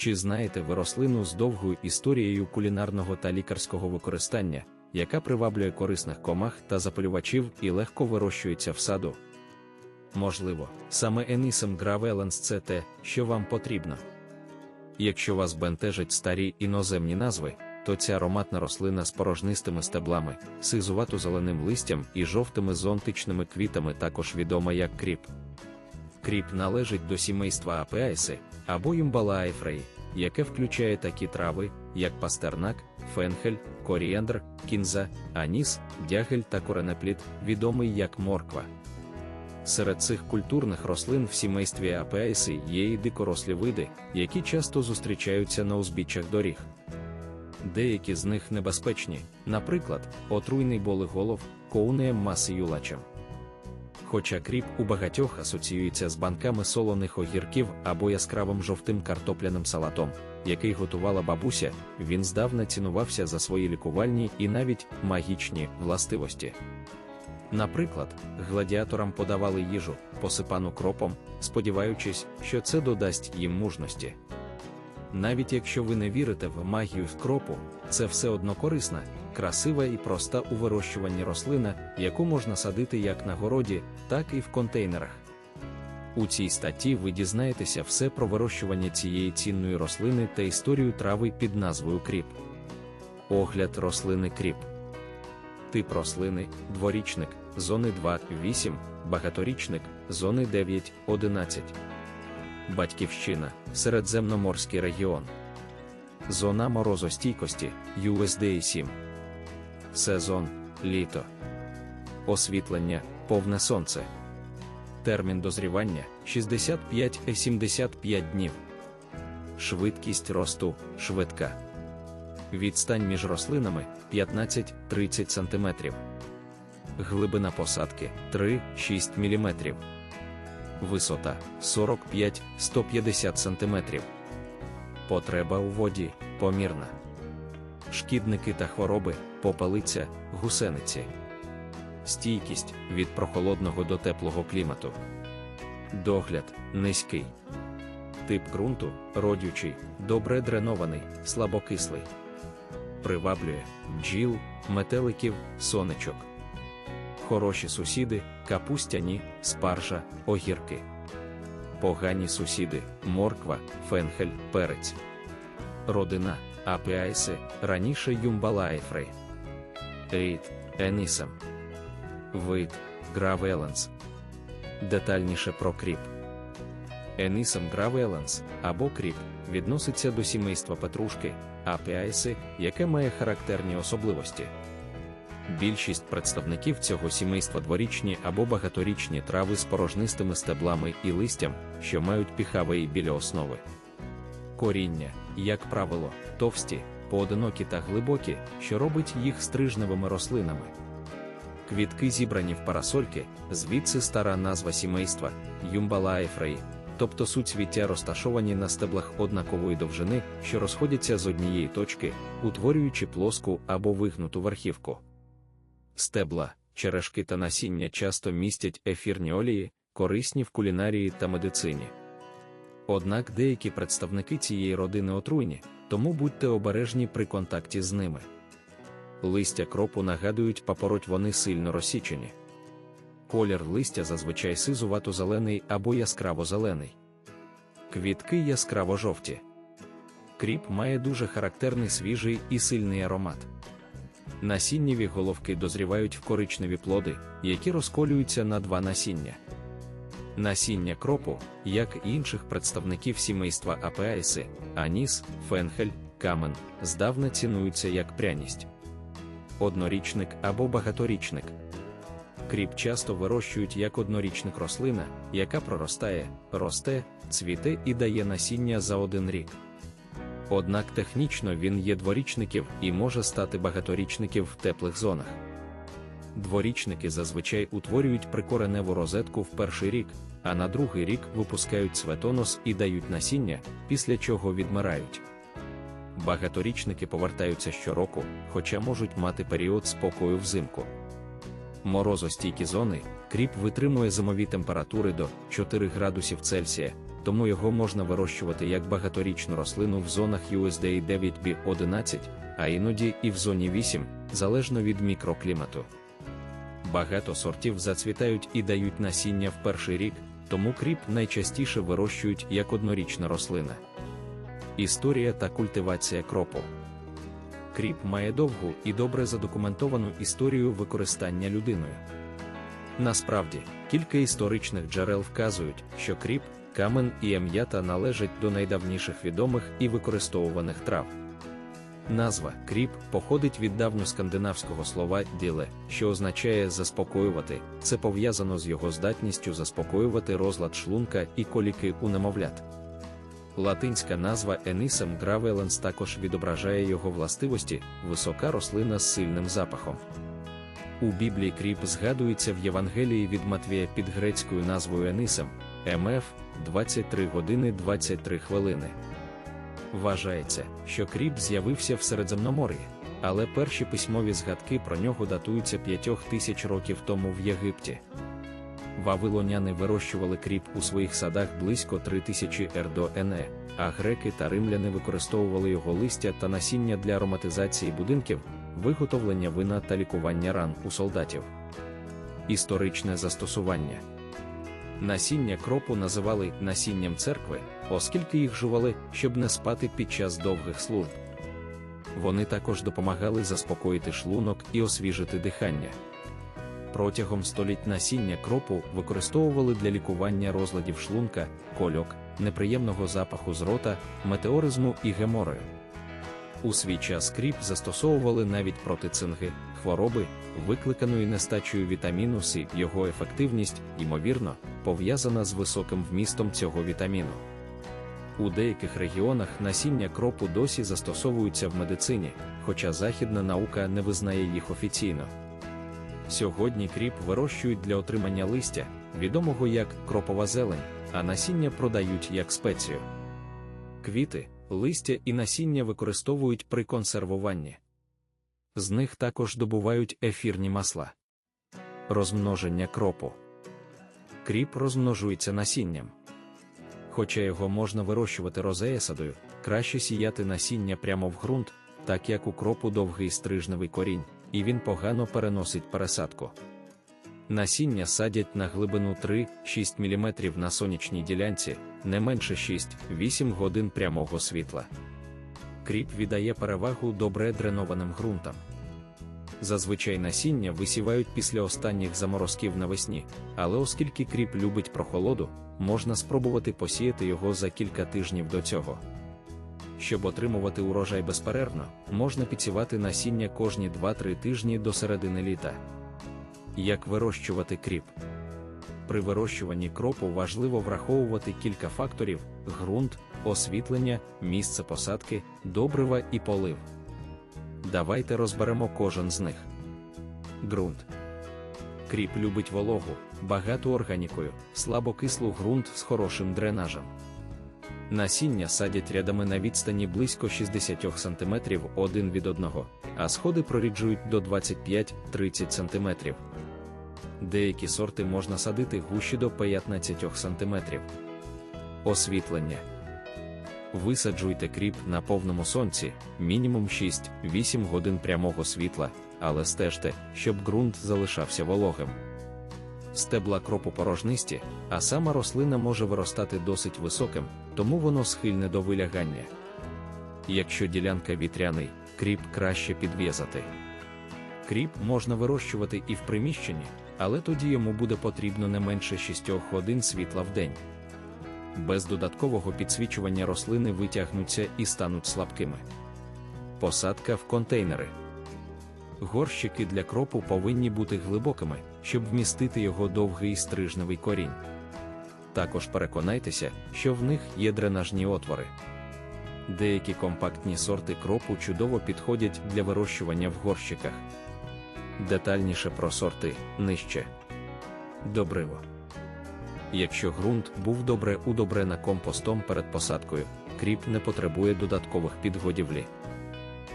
Чи знаєте ви рослину з довгою історією кулінарного та лікарського використання, яка приваблює корисних комах та запалювачів і легко вирощується в саду? Можливо, саме Енісем гравеланс це те, що вам потрібно. Якщо вас бентежать старі іноземні назви, то ця ароматна рослина з порожнистими стеблами, сизувато-зеленим листям і жовтими зонтичними квітами також відома як кріп. Кріп належить до сімейства апеайси або Юмбалаайфреї, яке включає такі трави, як пастернак, фенхель, коріандр, кінза, аніс, дягель та коренеплід, відомий як морква. Серед цих культурних рослин в сімействі апеайси є і дикорослі види, які часто зустрічаються на узбіччях доріг. Деякі з них небезпечні, наприклад, отруйний болиголов, коунеєм маси юлачем. Хоча кріп у багатьох асоціюється з банками солоних огірків або яскравим жовтим картопляним салатом, який готувала бабуся, він здавна цінувався за свої лікувальні і навіть магічні властивості. Наприклад, гладіаторам подавали їжу, посипану кропом, сподіваючись, що це додасть їм мужності. Навіть якщо ви не вірите в магію кропу, це все одно корисна, красива і проста у вирощуванні рослина, яку можна садити як на городі, так і в контейнерах. У цій статті ви дізнаєтеся все про вирощування цієї цінної рослини та історію трави під назвою кріп. Огляд рослини кріп. Тип рослини дворічник, зони 2-8, багаторічник, зони 9-11. Батьківщина Середземноморський регіон. Зона морозостійкості USDA 7. Сезон літо. Освітлення повне сонце. Термін дозрівання 65-75 днів. Швидкість росту швидка. Відстань між рослинами 15-30 см. Глибина посадки 3-6 мм. Висота 45-150 см. Потреба у воді помірна. Шкідники та хвороби, попелиця, гусениці. Стійкість від прохолодного до теплого клімату. Догляд низький. Тип ґрунту родючий, добре дренований, слабокислий. Приваблює бджіл, метеликів, сонечок. Хороші сусіди, капустяні, спаржа, огірки. Погані сусіди, морква, фенхель, перець. Родина апіайси, раніше Юмбалаєфри. Рід Енісам. Вид Гравеланс. Детальніше про кріп. Енісам гравеланс або кріп відноситься до сімейства петрушки, апіайси, яке має характерні особливості. Більшість представників цього сімейства дворічні або багаторічні трави з порожнистими стеблами і листям, що мають піхавої біля основи. Коріння, як правило, товсті, поодинокі та глибокі, що робить їх стрижневими рослинами. Квітки зібрані в парасольки, звідси стара назва сімейства Юмбалаефреї, тобто суцвіття розташовані на стеблах однакової довжини, що розходяться з однієї точки, утворюючи плоску або вигнуту верхівку. Стебла, черешки та насіння часто містять ефірні олії, корисні в кулінарії та медицині. Однак деякі представники цієї родини отруйні, тому будьте обережні при контакті з ними. Листя кропу нагадують папороть вони сильно розсічені. Колір листя зазвичай сизувато-зелений або яскраво-зелений. Квітки яскраво-жовті. Кріп має дуже характерний свіжий і сильний аромат. Насіннєві головки дозрівають в коричневі плоди, які розколюються на два насіння. Насіння кропу, як і інших представників сімейства апеайси, аніс, фенхель, камен, здавна цінуються як пряність. Однорічник або багаторічник. Кріп часто вирощують як однорічник рослина, яка проростає, росте, цвіте і дає насіння за один рік. Однак технічно він є дворічників і може стати багаторічників в теплих зонах. Дворічники зазвичай утворюють прикореневу розетку в перший рік, а на другий рік випускають цветонос і дають насіння, після чого відмирають. Багаторічники повертаються щороку, хоча можуть мати період спокою взимку. Морозостійкі зони, кріп витримує зимові температури до 4 градусів Цельсія, тому його можна вирощувати як багаторічну рослину в зонах USDA 9B11, а іноді і в зоні 8, залежно від мікроклімату. Багато сортів зацвітають і дають насіння в перший рік, тому кріп найчастіше вирощують як однорічна рослина. Історія та культивація кропу. Кріп має довгу і добре задокументовану історію використання людиною. Насправді, кілька історичних джерел вказують, що кріп, камен і ем'ята належать до найдавніших відомих і використовуваних трав. Назва кріп походить від давньоскандинавського слова діле, що означає заспокоювати, це пов'язано з його здатністю заспокоювати розлад шлунка і коліки у немовлят. Латинська назва Енисем гравеленс також відображає його властивості, висока рослина з сильним запахом. У Біблії кріп згадується в Євангелії від Матвія під грецькою назвою Енисем МФ 23 години 23 хвилини. Вважається, що кріп з'явився в Середземномор'ї, але перші письмові згадки про нього датуються 5 тисяч років тому в Єгипті. Вавилоняни вирощували кріп у своїх садах близько 3000 р до НЕ, а греки та римляни використовували його листя та насіння для ароматизації будинків, виготовлення вина та лікування ран у солдатів. Історичне застосування насіння кропу називали насінням церкви, оскільки їх жували, щоб не спати під час довгих служб. Вони також допомагали заспокоїти шлунок і освіжити дихання. Протягом століть насіння кропу використовували для лікування розладів шлунка, кольок, неприємного запаху з рота, метеоризму і геморою. У свій час кріп застосовували навіть проти цинги, хвороби, викликаної нестачею вітаміну С. Його ефективність, ймовірно, пов'язана з високим вмістом цього вітаміну. У деяких регіонах насіння кропу досі застосовуються в медицині, хоча західна наука не визнає їх офіційно. Сьогодні кріп вирощують для отримання листя, відомого як кропова зелень, а насіння продають як спецію. Квіти, листя і насіння використовують при консервуванні. З них також добувають ефірні масла. Розмноження кропу. Кріп розмножується насінням. Хоча його можна вирощувати розеясадою, краще сіяти насіння прямо в ґрунт, так як у кропу довгий стрижневий корінь, і він погано переносить пересадку. Насіння садять на глибину 3-6 мм на сонячній ділянці, не менше 6-8 годин прямого світла. Кріп віддає перевагу добре дренованим ґрунтам. Зазвичай насіння висівають після останніх заморозків навесні, але оскільки кріп любить прохолоду, можна спробувати посіяти його за кілька тижнів до цього. Щоб отримувати урожай безперервно, можна підсівати насіння кожні 2-3 тижні до середини літа. Як вирощувати кріп? При вирощуванні кропу важливо враховувати кілька факторів: ґрунт, освітлення, місце посадки, добрива і полив. Давайте розберемо кожен з них. Ґрунт. Кріп любить вологу, багату органікою, слабокислу ґрунт з хорошим дренажем. Насіння садять рядами на відстані близько 60 см один від одного, а сходи проріджують до 25-30 см. Деякі сорти можна садити гущі до 15 см. Освітлення. Висаджуйте кріп на повному сонці, мінімум 6-8 годин прямого світла, але стежте, щоб ґрунт залишався вологим. Стебла кропу порожнисті, а сама рослина може виростати досить високим, тому воно схильне до вилягання. Якщо ділянка вітряний, кріп краще підв'язати. Кріп можна вирощувати і в приміщенні, але тоді йому буде потрібно не менше 6 годин світла в день. Без додаткового підсвічування рослини витягнуться і стануть слабкими. Посадка в контейнери. Горщики для кропу повинні бути глибокими, щоб вмістити його довгий стрижневий корінь. Також переконайтеся, що в них є дренажні отвори. Деякі компактні сорти кропу чудово підходять для вирощування в горщиках. Детальніше про сорти нижче. Добриво. Якщо ґрунт був добре удобрена компостом перед посадкою, кріп не потребує додаткових підгодівлі.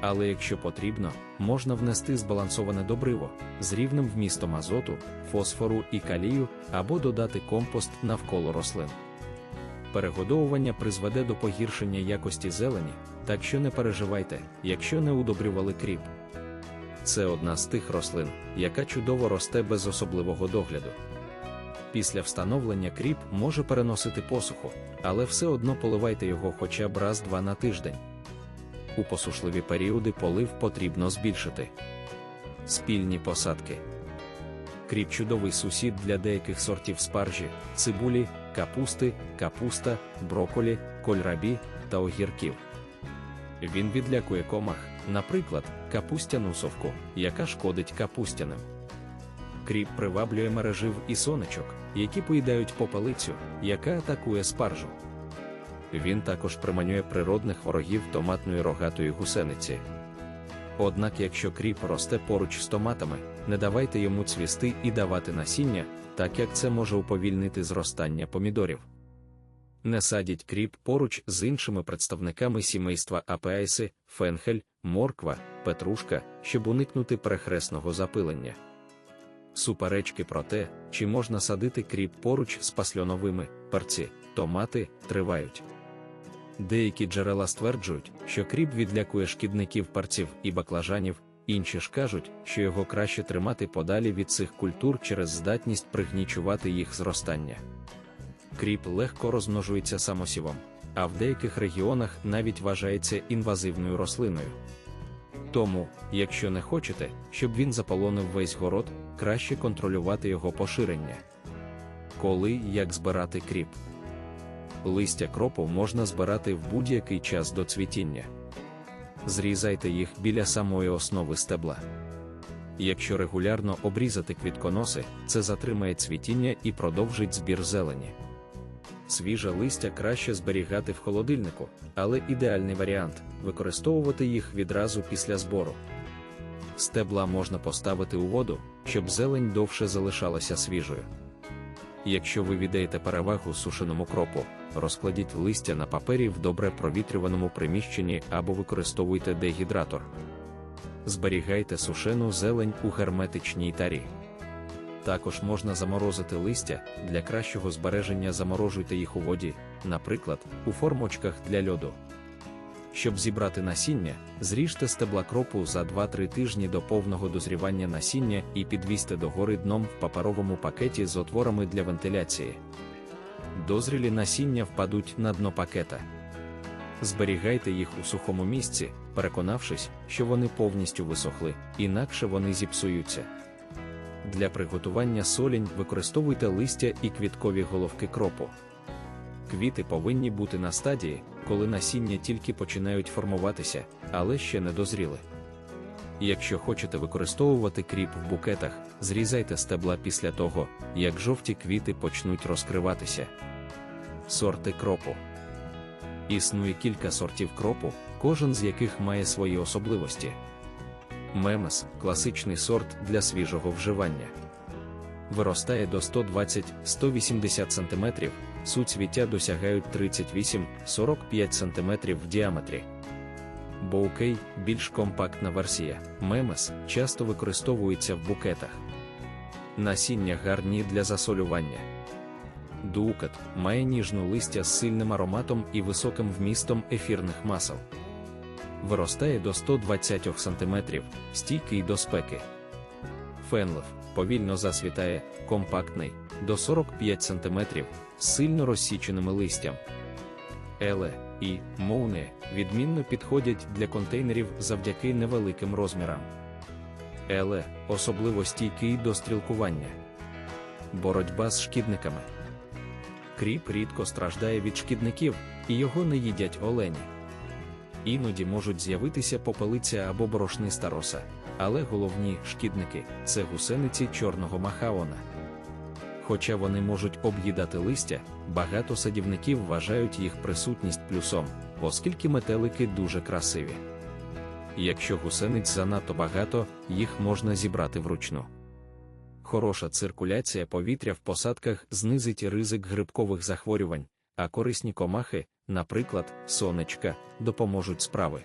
Але якщо потрібно, можна внести збалансоване добриво з рівним вмістом азоту, фосфору і калію або додати компост навколо рослин. Перегодовування призведе до погіршення якості зелені, так що не переживайте, якщо не удобрювали кріп. Це одна з тих рослин, яка чудово росте без особливого догляду. Після встановлення кріп може переносити посуху, але все одно поливайте його хоча б раз-два на тиждень. У посушливі періоди полив потрібно збільшити. Спільні посадки. Кріп чудовий сусід для деяких сортів спаржі, цибулі, капусти, капуста, броколі, кольрабі та огірків. Він відлякує комах, наприклад, капустяну совку, яка шкодить капустяним. Кріп приваблює мережив і сонечок, які поїдають попелицю, яка атакує спаржу. Він також приманює природних ворогів томатної рогатої гусениці. Однак, якщо кріп росте поруч з томатами, не давайте йому цвісти і давати насіння, так як це може уповільнити зростання помідорів. Не садіть кріп поруч з іншими представниками сімейства апеайси, фенхель, морква, петрушка, щоб уникнути перехресного запилення. Суперечки про те, чи можна садити кріп поруч з пасльоновими перці, томати тривають. Деякі джерела стверджують, що кріп відлякує шкідників парців і баклажанів, інші ж кажуть, що його краще тримати подалі від цих культур через здатність пригнічувати їх зростання. Кріп легко розмножується самосівом, а в деяких регіонах навіть вважається інвазивною рослиною. Тому, якщо не хочете, щоб він заполонив весь город, краще контролювати його поширення. Коли і як збирати кріп? Листя кропу можна збирати в будь-який час до цвітіння. Зрізайте їх біля самої основи стебла. Якщо регулярно обрізати квітконоси, це затримає цвітіння і продовжить збір зелені. Свіже листя краще зберігати в холодильнику, але ідеальний варіант використовувати їх відразу після збору. Стебла можна поставити у воду, щоб зелень довше залишалася свіжою. Якщо ви віддаєте перевагу сушеному кропу, розкладіть листя на папері в добре провітрюваному приміщенні або використовуйте дегідратор. Зберігайте сушену зелень у герметичній тарі. Також можна заморозити листя, для кращого збереження заморожуйте їх у воді, наприклад, у формочках для льоду. Щоб зібрати насіння, зріжте стебла кропу за 2-3 тижні до повного дозрівання насіння і підвісьте догори дном в паперовому пакеті з отворами для вентиляції. Дозрілі насіння впадуть на дно пакета. Зберігайте їх у сухому місці, переконавшись, що вони повністю висохли, інакше вони зіпсуються. Для приготування солінь використовуйте листя і квіткові головки кропу. Квіти повинні бути на стадії, коли насіння тільки починають формуватися, але ще не дозріли. Якщо хочете використовувати кріп в букетах, зрізайте стебла після того, як жовті квіти почнуть розкриватися. Сорти кропу існує кілька сортів кропу, кожен з яких має свої особливості. Мемес класичний сорт для свіжого вживання. Виростає до 120-180 см, суцвіття досягають 38-45 см в діаметрі. Боукей більш компактна версія. Мемес часто використовується в букетах. Насіння гарні для засолювання. Дуукат має ніжну листя з сильним ароматом і високим вмістом ефірних масел. Виростає до 120 см, стійкий до спеки. Фенлев повільно засвітає, компактний, до 45 см, з сильно розсіченими листям. Еле і моуне відмінно підходять для контейнерів завдяки невеликим розмірам. Еле особливо стійкий до стрілкування. Боротьба з шкідниками. Кріп рідко страждає від шкідників, і його не їдять олені. Іноді можуть з'явитися попелиця або борошниста роса, але головні шкідники це гусениці чорного махаона. Хоча вони можуть об'їдати листя, багато садівників вважають їх присутність плюсом, оскільки метелики дуже красиві. Якщо гусениць занадто багато, їх можна зібрати вручну. Хороша циркуляція повітря в посадках знизить ризик грибкових захворювань, а корисні комахи, наприклад, сонечка, допоможуть справи.